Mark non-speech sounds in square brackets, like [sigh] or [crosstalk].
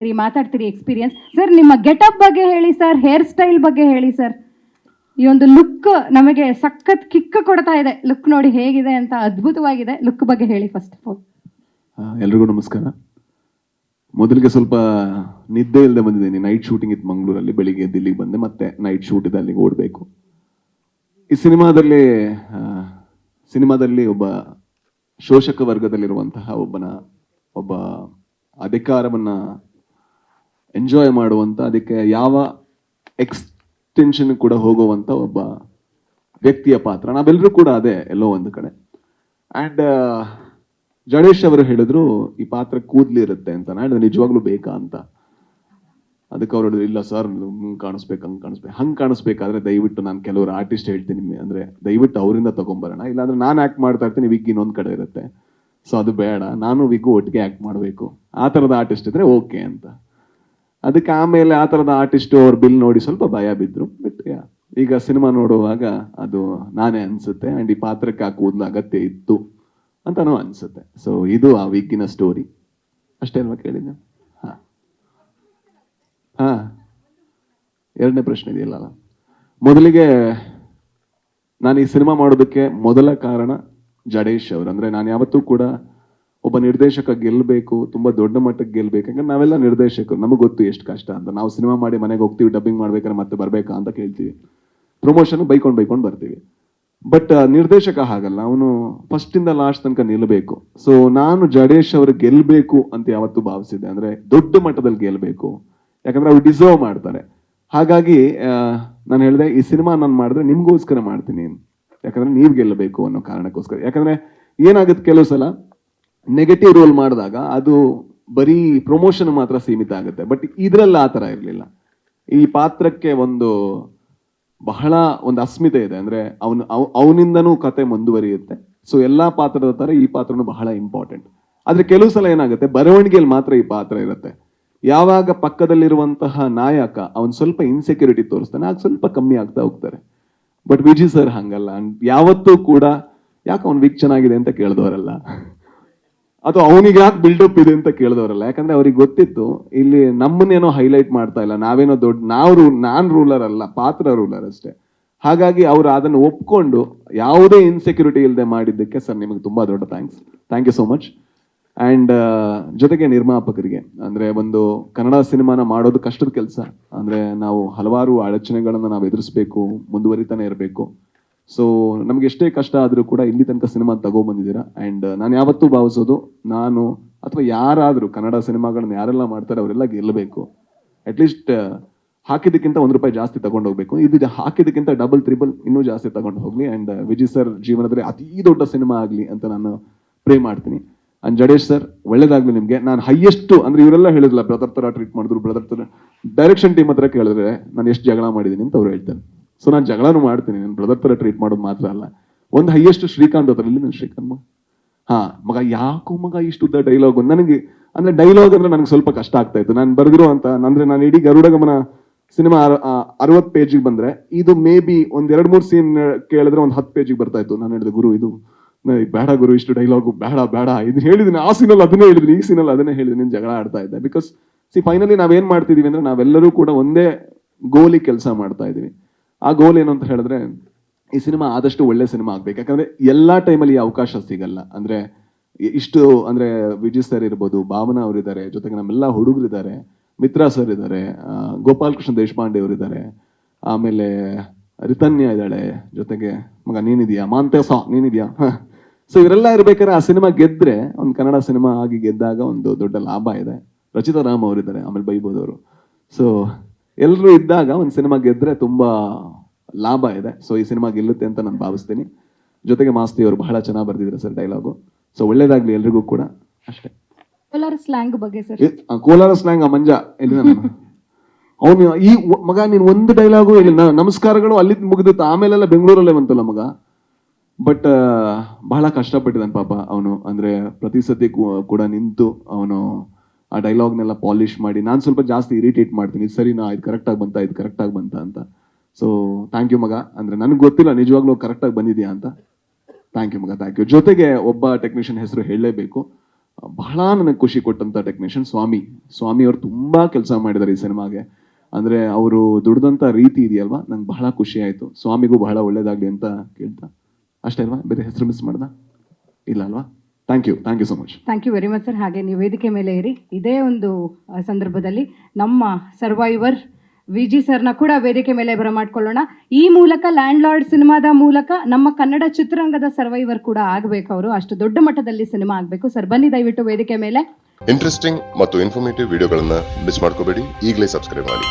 ಸರಿ, ಮಾತಾಡ್ತೀರಿ experience sir ನಿಮ್ಮ ಗೆಟಪ್ ಬಗ್ಗೆ ಹೇಳಿ ಸರ್ ಹೇರ್ ಸ್ಟೈಲ್ ಬಗ್ಗೆ ಹೇಳಿ ಸರ್ ಈ ಒಂದು ಲುಕ್ ನಮಗೆ ಸಖತ್ ಕಿಕ್ ಕೊಡ್ತಾ ಇದೆ. ಲುಕ್ ನೋಡಿ ಹೇಗಿದೆ ಅಂತ ಅದ್ಭುತವಾಗಿದೆ. ಲುಕ್ ಬಗ್ಗೆ ಹೇಳಿ ಫಸ್ಟ್ ಆಫ್ ಆಲ್ ಎಲ್ರಿಗೂ ನಮಸ್ಕಾರ. ಮೊದಲಿಗೆ ಸ್ವಲ್ಪ ನಿದ್ದೆ ಇಲ್ಲದೆ ಬಂದಿದ್ದೀನಿ. ನೈಟ್ ಶೂಟಿಂಗ್ ಇತ್ತು ಮಂಗಳೂರಲ್ಲಿ. ಬೆಳಿಗ್ಗೆ ದಿಲ್ಲಿಗೆ ಬಂದೆ. ಮತ್ತೆ ನೈಟ್ ಶೂಟ್ ಇದೆ, ಅಲ್ಲಿಗೆ ಓಡಬೇಕು. ಈ ಸಿನಿಮಾದಲ್ಲಿ ಸಿನಿಮಾದಲ್ಲಿ ಒಬ್ಬ ಶೋಷಕ ವರ್ಗದಲ್ಲಿರುವಂತಹ ಒಬ್ಬನ, ಒಬ್ಬ ಅಧಿಕಾರವನ್ನ ಎಂಜಾಯ್ ಮಾಡುವಂತ, ಅದಕ್ಕೆ ಯಾವ ಎಕ್ಸ್ಟೆನ್ಷನ್ ಕೂಡ ಹೋಗುವಂತ ಒಬ್ಬ ವ್ಯಕ್ತಿಯ ಪಾತ್ರ. ನಾವೆಲ್ಲರೂ ಕೂಡ ಅದೇ, ಎಲ್ಲೋ ಒಂದು ಕಡೆ. ಅಂಡ್ ಜಡೇಶ್ ಅವರು ಹೇಳಿದ್ರು, ಈ ಪಾತ್ರ ಕೂದ್ಲಿ ಇರುತ್ತೆ ಅಂತ. ನಾನು ನಿಜವಾಗ್ಲೂ ಬೇಕಾ ಅಂತ. ಅದಕ್ಕೆ ಅವ್ರು ಹೇಳಿದ್ರು, ಇಲ್ಲ ಸರ್ ಹಂಗ್ ಕಾಣಿಸ್ಬೇಕು, ಹಂಗೆ ಕಾಣಿಸ್ಬೇಕು. ಹಂಗೆ ಕಾಣಿಸ್ಬೇಕಾದ್ರೆ ದಯವಿಟ್ಟು ನಾನು ಕೆಲವರು ಆರ್ಟಿಸ್ಟ್ ಹೇಳ್ತೀನಿ ಅಂದ್ರೆ ದಯವಿಟ್ಟು ಅವರಿಂದ ತಗೊಂಬರೋಣ. ಇಲ್ಲಾಂದ್ರೆ ನಾನು ಆಕ್ಟ್ ಮಾಡ್ತಾ ಇರ್ತೀನಿ, ವಿಗ್ ಇನ್ನೊಂದು ಕಡೆ ಇರುತ್ತೆ. ಸೊ ಅದು ಬೇಡ. ನಾನು ವಿಗ್ಗು ಒಟ್ಟಿಗೆ ಆಕ್ಟ್ ಮಾಡಬೇಕು. ಆ ಥರದ ಆರ್ಟಿಸ್ಟ್ ಇದ್ದರೆ ಓಕೆ ಅಂತ. ಅದಕ್ಕೆ ಆಮೇಲೆ ಆ ಥರದ ಆರ್ಟಿಸ್ಟ್ ಅವ್ರ ಬಿಲ್ ನೋಡಿ ಸ್ವಲ್ಪ ಭಯ ಬಿದ್ರು. ಬಟ್ ಈಗ ಸಿನಿಮಾ ನೋಡುವಾಗ ಅದು ನಾನೇ ಅನ್ಸುತ್ತೆ. ಅಂಡ್ ಈ ಪಾತ್ರಕ್ಕೆ ಆ ಅಗತ್ಯ ಇತ್ತು ಅಂತಾನೂ ಅನ್ಸುತ್ತೆ. ಸೊ ಇದು ಆ ವೀಕಿನ ಸ್ಟೋರಿ ಅಷ್ಟೇ ಅಲ್ವಾ ಕೇಳಿದ್ದೆ? ಹಾಂ. ಹಾ. ಎರಡನೇ ಪ್ರಶ್ನೆ ಇದೆಯಲ್ಲ ಮೊದಲಿಗೆ ನಾನು ಈ ಸಿನಿಮಾ ಮಾಡೋದಕ್ಕೆ ಮೊದಲ ಕಾರಣ ಜಡೇಶ್ ಅವರು. ಅಂದ್ರೆ ನಾನು ಯಾವತ್ತೂ ಕೂಡ ಒಬ್ಬ ನಿರ್ದೇಶಕ ಗೆಲ್ಲಬೇಕು ತುಂಬಾ ದೊಡ್ಡ ಮಟ್ಟಕ್ಕೆ ಗೆಲ್ಲಬೇಕು ಯಾಕಂದ್ರೆ ನಾವೆಲ್ಲ ನಿರ್ದೇಶಕರು. ನಮಗೆ ಗೊತ್ತು ಎಷ್ಟು ಕಷ್ಟ ಅಂತ. ನಾವು ಸಿನಿಮಾ ಮಾಡಿ ಮನೆಗೆ ಹೋಗ್ತೀವಿ ಡಬ್ಬಿಂಗ್ ಮಾಡ್ಬೇಕಾದ್ರೆ ಮತ್ತೆ ಬರ್ಬೇಕಾ ಅಂತ ಕೇಳ್ತೀವಿ. ಪ್ರಮೋಷನ್ ಬೈಕೊಂಡು ಬೈಕೊಂಡು ಬರ್ತೀವಿ. ಬಟ್ ನಿರ್ದೇಶಕ ಹಾಗಲ್ಲ. ಅವನು ಫಸ್ಟ್ ಇಂದ ಲಾಸ್ಟ್ ತನಕ ನಿಲ್ಲಬೇಕು ಸೊ ನಾನು ಜಡೇಶ್ ಅವರು ಗೆಲ್ಬೇಕು ಅಂತ ಯಾವತ್ತು ಭಾವಿಸಿದ್ದೆ ಅಂದ್ರೆ ದೊಡ್ಡ ಮಟ್ಟದಲ್ಲಿ ಗೆಲ್ಬೇಕು. ಯಾಕಂದ್ರೆ ಅವ್ರು ಡಿಸರ್ವ್ ಮಾಡ್ತಾರೆ. ಹಾಗಾಗಿ ನಾನು ಹೇಳಿದೆ, ಈ ಸಿನಿಮಾ ನಾನು ಮಾಡಿದ್ರೆ ನಿಮ್ಗೋಸ್ಕರ ಮಾಡ್ತೀನಿ. ಯಾಕಂದ್ರೆ ನೀವ್ ಗೆಲ್ಲಬೇಕು ಅನ್ನೋ ಕಾರಣಕ್ಕೋಸ್ಕರ. ಯಾಕಂದ್ರೆ ಏನಾಗುತ್ತೆ ಕೆಲವು ಸಲ? ನೆಗೆಟಿವ್ ರೋಲ್ ಮಾಡಿದಾಗ ಅದು ಬರೀ ಪ್ರಮೋಷನ್ ಮಾತ್ರ ಸೀಮಿತ ಆಗುತ್ತೆ. ಬಟ್ ಇದ್ರಲ್ಲಿ ಆ ಥರ ಇರಲಿಲ್ಲ. ಈ ಪಾತ್ರಕ್ಕೆ ಒಂದು ಬಹಳ ಒಂದು ಅಸ್ಮಿತೆ ಇದೆ. ಅಂದ್ರೆ ಅವನು ಅವನಿಂದನೂ ಕತೆ ಮುಂದುವರಿಯುತ್ತೆ. ಸೊ ಎಲ್ಲಾ ಪಾತ್ರದ ತರ ಈ ಪಾತ್ರನೂ ಬಹಳ ಇಂಪಾರ್ಟೆಂಟ್ ಆದ್ರೆ ಕೆಲವು ಸಲ ಏನಾಗುತ್ತೆ, ಬರವಣಿಗೆಯಲ್ಲಿ ಮಾತ್ರ ಈ ಪಾತ್ರ ಇರುತ್ತೆ. ಯಾವಾಗ ಪಕ್ಕದಲ್ಲಿರುವಂತಹ ನಾಯಕ, ಅವನು ಸ್ವಲ್ಪ ಇನ್ಸೆಕ್ಯೂರಿಟಿ ತೋರಿಸ್ತಾನೆ, ಆಗ ಸ್ವಲ್ಪ ಕಮ್ಮಿ ಆಗ್ತಾ ಹೋಗ್ತಾರೆ. ಬಟ್ ವಿಜಿ ಸರ್ ಹಂಗಲ್ಲ. ಯಾವತ್ತೂ ಕೂಡ ಯಾಕೆ ಅವ್ನು ವೀಕ್ ಚೆನ್ನಾಗಿದೆ ಅಂತ ಕೇಳಿದವರಲ್ಲ. ಅಥವಾ ಅವನಿಗೆ ಯಾಕೆ ಬಿಲ್ಡಪ್ ಇದೆ ಅಂತ ಕೇಳಿದವರಲ್ಲ. ಯಾಕಂದ್ರೆ ಅವ್ರಿಗೆ ಗೊತ್ತಿತ್ತು, ಇಲ್ಲಿ ನಮ್ಮನ್ನೇನೋ ಹೈಲೈಟ್ ಮಾಡ್ತಾ ಇಲ್ಲ. ನಾವೇನೋ ದೊಡ್ಡ, ನಾವು ರೂ ನಾನ್ ರೂಲರ್ ಅಲ್ಲ, ಪಾತ್ರ ರೂಲರ್ ಅಷ್ಟೇ. ಹಾಗಾಗಿ ಅವರು ಅದನ್ನು ಒಪ್ಕೊಂಡು ಯಾವುದೇ ಇನ್ಸೆಕ್ಯೂರಿಟಿ ಇಲ್ಲದೆ ಮಾಡಿದ್ದಕ್ಕೆ ಸರ್, ನಿಮಗೆ ತುಂಬಾ ದೊಡ್ಡ thanks thank you so much and ಜೊತೆಗೆ ನಿರ್ಮಾಪಕರಿಗೆ, ಅಂದ್ರೆ ಒಂದು ಕನ್ನಡ ಸಿನಿಮಾನ ಮಾಡೋದು ಕಷ್ಟದ ಕೆಲಸ. ಅಂದ್ರೆ ನಾವು ಹಲವಾರು ಅಡಚಣೆಗಳನ್ನ ನಾವು ಎದುರಿಸ್ಬೇಕು, ಮುಂದುವರಿತಾನೆ ಇರಬೇಕು. ಸೊ ನಮ್ಗೆ ಎಷ್ಟೇ ಕಷ್ಟ ಆದ್ರೂ ಕೂಡ ಇಲ್ಲಿ ತನಕ ಸಿನಿಮಾ ತಗೊಂಡ್ಬಂದಿದ್ದೀರಾ ಅಂಡ್ ನಾನು ಯಾವತ್ತೂ ಭಾವಿಸೋದು ನಾನು ಅಥವಾ ಯಾರಾದರೂ ಕನ್ನಡ ಸಿನಿಮಾಗಳನ್ನ ಯಾರೆಲ್ಲ ಮಾಡ್ತಾರೆ ಅವರೆಲ್ಲ ಗೆಲ್ಲಬೇಕು. ಅಟ್ಲೀಸ್ಟ್ ಹಾಕಿದ್ದಕ್ಕಿಂತ ಒಂದು ರೂಪಾಯಿ ಜಾಸ್ತಿ ತಗೊಂಡು ಹೋಗ್ಬೇಕು ಇದು ಹಾಕಿದ್ದಕ್ಕಿಂತ ಡಬಲ್ ತ್ರಿಬಲ್ ಇನ್ನೂ ಜಾಸ್ತಿ ತಗೊಂಡು ಹೋಗ್ಲಿ ಅಂಡ್ ವಿಜಯ್ ಸರ್ ಜೀವನದಲ್ಲಿ ಅತಿ ದೊಡ್ಡ ಸಿನಿಮಾ ಆಗಲಿ ಅಂತ ನಾನು ಪ್ರೇ ಮಾಡ್ತೀನಿ. ಅಂಡ್ ಜಡೇಶ್ ಸರ್, ಒಳ್ಳೇದಾಗ್ಲಿ ನಿಮಗೆ. ನಾನು ಹೈಯೆಸ್ಟ್ ಅಂದ್ರೆ ಇವರೆಲ್ಲ ಹೇಳಿದ್ಲ ಬ್ರದರ್ ತರ ಟ್ರೀಟ್ ಮಾಡಿದ್ರು ಬ್ರದರ್ ತರ ಡೈರೆಕ್ಷನ್ ಟೀಮ್ ಹತ್ರ ಕೇಳಿದ್ರೆ ನಾನು ಎಷ್ಟು ಜಗಳ ಮಾಡಿದ್ದೀನಿ ಅಂತ ಅವ್ರು ಹೇಳ್ತಾರೆ. ಸೊ ನಾನು ಜಗಳನೂ ಮಾಡ್ತೀನಿ. ನನ್ನ ಬ್ರದರ್ ತರ ಟ್ರೀಟ್ ಮಾಡೋದು ಮಾತ್ರ ಅಲ್ಲ. ಒಂದು ಹೈಯೆಸ್ಟ್ ಶ್ರೀಕಾಂತ್ ಅದರಲ್ಲಿ ನನ್ನ ಶ್ರೀಕಾಂತ್ ಮಗ ಹಾ, ಮಗ ಯಾಕೋ ಮಗ ಇಷ್ಟು ಉದ್ದ ಡೈಲಾಗ್ ನನಗೆ, ಅಂದ್ರೆ ಡೈಲಾಗ್ ಅಂದ್ರೆ ನನಗೆ ಸ್ವಲ್ಪ ಕಷ್ಟ ಆಗ್ತಾ ಇತ್ತು. ನಾನು ಬರೆದಿರೋ ಅಂತ ಅಂದ್ರೆ ನಾನು ಇಡೀ ಗರುಡ ಗಮನ ಸಿನಿಮಾ ಅರವತ್ತು ಪೇಜಿಗೆ ಬಂದ್ರೆ, ಇದು ಮೇ ಬಿ ಒಂದ್ ಎರಡ್ ಮೂರ್ ಸೀನ್ ಕೇಳಿದ್ರೆ ಒಂದು ಹತ್ತು ಪೇಜಿಗೆ ಬರ್ತಾ ಇತ್ತು. ನಾನು ಹೇಳಿದೆ, ಗುರು, ಇದು ಬೇಡ ಗುರು, ಇಷ್ಟು ಡೈಲಾಗು ಬೇಡ ಬೇಡ. ಇದು ಹೇಳಿದೀನಿ, ಆ ಸೀನಲ್ಲಿ ಅದನ್ನೇ ಹೇಳಿದ್ದೀನಿ ಈ ಸೀನಲ್ಲಿ ಅದನ್ನೇ ಹೇಳಿದ್ನಿ, ನೀನ್ ಜಗಳ ಆಡ್ತಾ ಇದ್ದೆ. ಬಿಕಾಸ್ ಸಿ ಫೈನಲಿ ನಾವೇನ್ ಮಾಡ್ತಿದೀವಿ ಅಂದ್ರೆ ನಾವೆಲ್ಲರೂ ಕೂಡ ಒಂದೇ ಗೋಲಿ ಕೆಲಸ ಮಾಡ್ತಾ ಇದೀವಿ ಆ ಗೋಲ್ ಏನು ಅಂತ ಹೇಳಿದ್ರೆ, ಈ ಸಿನಿಮಾ ಆದಷ್ಟು ಒಳ್ಳೆ ಸಿನಿಮಾ ಆಗ್ಬೇಕು. ಯಾಕಂದ್ರೆ ಎಲ್ಲಾ ಟೈಮಲ್ಲಿ ಈ ಅವಕಾಶ ಸಿಗಲ್ಲ. ಅಂದ್ರೆ ಇಷ್ಟು, ಅಂದ್ರೆ ವಿಜಯ್ ಸರ್ ಇರ್ಬೋದು, ಭಾವನಾ ಅವರಿದ್ದಾರೆ, ಜೊತೆಗೆ ನಮ್ಮೆಲ್ಲ ಹುಡುಗರಿದ್ದಾರೆ, ಮಿತ್ರಾ ಸರ್ ಇದ್ದಾರೆ ಗೋಪಾಲ್ ಕೃಷ್ಣ ದೇಶಪಾಂಡೆ ಅವರಿದ್ದಾರೆ, ಆಮೇಲೆ ರಿತನ್ಯ ಇದ್ದಾಳೆ, ಜೊತೆಗೆ ಮಗ ನೀನಿದ್ಯಾ ಸಾ, ನೀನಿದ್ಯಾ? [laughs] ಸೊ ಇವರೆಲ್ಲ ಇರ್ಬೇಕಾದ್ರೆ ಆ ಸಿನಿಮಾ ಗೆದ್ರೆ, ಒಂದು ಕನ್ನಡ ಸಿನಿಮಾ ಆಗಿ ಗೆದ್ದಾಗ ಒಂದು ದೊಡ್ಡ ಲಾಭ ಇದೆ. ರಚಿತಾ ರಾಮ್ ಅವರಿದ್ದಾರೆ, ಆಮೇಲೆ ಬೈಬೋದವರು. ಸೊ ಎಲ್ಲರೂ ಇದ್ದಾಗ ಒಂದು ಸಿನಿಮಾ ಗೆದ್ರೆ ತುಂಬಾ ಲಾಭ ಇದೆ. ಸೊ ಈ ಸಿನಿಮಾ ಗೆಲ್ಲುತ್ತೆ ಅಂತ ನಾನು ಭಾವಿಸ್ತೀನಿ. ಜೊತೆಗೆ ಮಾಸ್ತಿ ಅವರು ಬಹಳ ಚೆನ್ನಾಗಿ ಬರ್ದಿದ್ರು ಸರ್ ಡೈಲಾಗು. ಸೊ ಒಳ್ಳೇದಾಗ್ಲಿ ಎಲ್ರಿಗೂ ಕೂಡ. ಅಷ್ಟೇ. ಕೋಲಾರ ಸ್ಲ್ಯಾಂಗ್ ಬಗ್ಗೆ ಸರ್. ಕೋಲಾರ ಸ್ಲ್ಯಾಂಗ್ ಮಂಜ. ಮಂಜ ಅವನು ಈ ಮಗ ನೀನ್ ಒಂದು ಡೈಲಾಗು ಇಲ್ಲಿ ನಮಸ್ಕಾರಗಳು ಅಲ್ಲಿ ಮುಗಿದಿತ್ತು. ಆಮೇಲೆಲ್ಲ ಬೆಂಗಳೂರಲ್ಲೇ ಬಂತಲ್ಲ ಮಗ. ಬಟ್ ಬಹಳ ಕಷ್ಟಪಟ್ಟಿದ್ದಾನೆ ಪಾಪ ಅವನು. ಅಂದ್ರೆ ಪ್ರತಿ ಸತಿ ಕೂಡ ನಿಂತು ಅವನು ಆ ಡೈಲಾಗ್ನೆಲ್ಲ ಪಾಲಿಶ್ ಮಾಡಿ, ನಾನು ಸ್ವಲ್ಪ ಜಾಸ್ತಿ ಇರಿಟೇಟ್ ಮಾಡ್ತೀನಿ. ಇದು ಸರಿನಾ? ಇದು ಕರೆಕ್ಟಾಗಿ ಬಂತ? ಇದು ಕರೆಕ್ಟಾಗಿ ಬಂತ ಅಂತ. ಸೊ ಥ್ಯಾಂಕ್ ಯು ಮಗ. ಅಂದ್ರೆ ನನಗೆ ಗೊತ್ತಿಲ್ಲ, ನಿಜವಾಗ್ಲೂ ಕರೆಕ್ಟಾಗಿ ಬಂದಿದೆಯಾ ಅಂತ. ಥ್ಯಾಂಕ್ ಯು ಮಗ ಥ್ಯಾಂಕ್ ಯು ಜೊತೆಗೆ ಒಬ್ಬ ಟೆಕ್ನಿಷಿಯನ್ ಹೆಸರು ಹೇಳಲೇಬೇಕು. ಬಹಳ ನನಗೆ ಖುಷಿ ಕೊಟ್ಟಂತ ಟೆಕ್ನಿಷಿಯನ್ ಸ್ವಾಮಿ. ಸ್ವಾಮಿ ಅವರು ತುಂಬಾ ಕೆಲಸ ಮಾಡಿದ್ದಾರೆ ಈ ಸಿನಿಮಾಗೆ. ಅಂದ್ರೆ ಅವರು ದುಡ್ದಂತ ರೀತಿ ಇದೆಯಲ್ವಾ? ನಂಗೆ ಬಹಳ ಖುಷಿ ಆಯ್ತು. ಸ್ವಾಮಿಗೂ ಬಹಳ ಒಳ್ಳೇದಾಗ್ಲಿ ಅಂತ ಕೇಳ್ತಾ. ಅಷ್ಟೇ ಅಲ್ವಾ? ಬೇರೆ ಹೆಸರು ಮಿಸ್ ಮಾಡ್ದ? ಇಲ್ಲ ಅಲ್ವಾ? Thank you thank you so much thank you very much sir ಹಾಗೆ ನೀವು ವೇದಿಕೆ ಮೇಲೆ ಇರಿ. ಇದೇ ಒಂದು ಸಂದರ್ಭದಲ್ಲಿ ನಮ್ಮ ಸರ್ವೈವರ್ ವಿ ಜಿ ಸರ್ನ ಕೂಡ ವೇದಿಕೆ ಮೇಲೆ ಬರಮಾಡ್ಕೊಳ್ಳೋಣ ಈ ಮೂಲಕ ಲ್ಯಾಂಡ್ ಲಾರ್ಡ್ ಸಿನಿಮಾದ ಮೂಲಕ ನಮ್ಮ ಕನ್ನಡ ಚಿತ್ರರಂಗದ ಸರ್ವೈವರ್ ಕೂಡ ಆಗಬೇಕು ಅವರು. ಅಷ್ಟು ದೊಡ್ಡ ಮಟ್ಟದಲ್ಲಿ ಸಿನಿಮಾ ಆಗಬೇಕು. ಸರ್ ಬನ್ನಿ ದಯವಿಟ್ಟು ವೇದಿಕೆ ಮೇಲೆ. ಇಂಟ್ರೆಸ್ಟಿಂಗ್ ಮತ್ತು ಇನ್ಫಾರ್ಮೇಟಿವ್ ವಿಡಿಯೋಗಳನ್ನು ಮಿಸ್ ಮಾಡ್ಕೋಬೇಡಿ. ಈಗಲೇ ಸಬ್ಸ್ಕ್ರೈಬ್ ಮಾಡಿ.